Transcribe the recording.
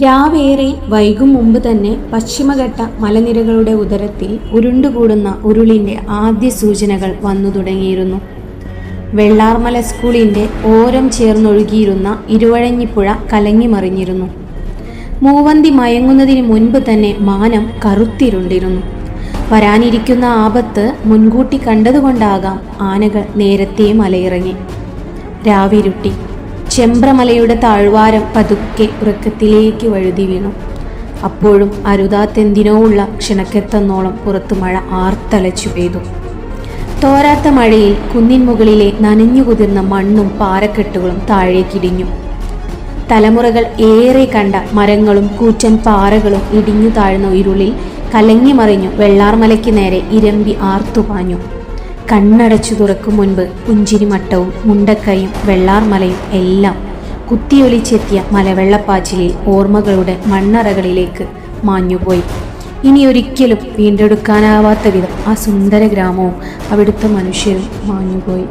രാവേറെ വൈകും മുമ്പ് തന്നെ പശ്ചിമഘട്ട മലനിരകളുടെ ഉദരത്തിൽ ഉരുണ്ടുകൂടുന്ന ഉരുളിന്റെ ആദ്യ സൂചനകൾ വന്നു തുടങ്ങിയിരുന്നു. വെള്ളാർമല സ്കൂളിന്റെ ഓരം ചേർന്നൊഴുകിയിരുന്ന ഇരുവഴഞ്ഞിപ്പുഴ കലങ്ങിമറിഞ്ഞിരുന്നു. മൂവന്തി മയങ്ങുന്നതിന് മുൻപ് തന്നെ മാനം കറുത്തിരുണ്ടിരുന്നു. വരാനിരിക്കുന്ന ആപത്ത് മുൻകൂട്ടി കണ്ടതുകൊണ്ടാകാം ആനകൾ നേരത്തെ മലയിറങ്ങി. രാവിരുട്ടി ചെമ്പ്രമലയുടെ താഴ്വാരം പതുക്കെ ഉറക്കത്തിലേക്ക് വഴുതി വീണു. അപ്പോഴും അരുതാത്തെന്തിനോ ഉള്ള ക്ഷണക്കെത്തെന്നോളം പുറത്തു മഴ ആർത്തലച്ചു പെയ്തു. തോരാത്ത മഴയിൽ കുന്നിൻ മുകളിലെ നനഞ്ഞു കുതിർന്ന മണ്ണും പാറക്കെട്ടുകളും താഴേക്കിടിഞ്ഞു തലമുറകൾ ഏറെ കണ്ട മരങ്ങളും കൂറ്റൻ പാറകളും ഇടിഞ്ഞു താഴ്ന്ന ഇരുളിൽ കലങ്ങി മറിഞ്ഞു വെള്ളാർമലയ്ക്ക് നേരെ ഇരമ്പി ആർത്തുപാഞ്ഞു. കണ്ണടച്ചു തുറക്കും മുൻപ് പുഞ്ചിരിമട്ടവും മുണ്ടക്കയും വെള്ളാർമലയും എല്ലാം കുത്തിയൊലിച്ചെത്തിയ മലവെള്ളപ്പാച്ചിലിൽ ഓർമ്മകളുടെ മണ്ണറകളിലേക്ക് മാഞ്ഞുപോയി. ഇനി ഒരിക്കലും വീണ്ടെടുക്കാനാവാത്ത വിധം ആ സുന്ദര ഗ്രാമവും അവിടുത്തെ മനുഷ്യരും മാഞ്ഞുപോയി.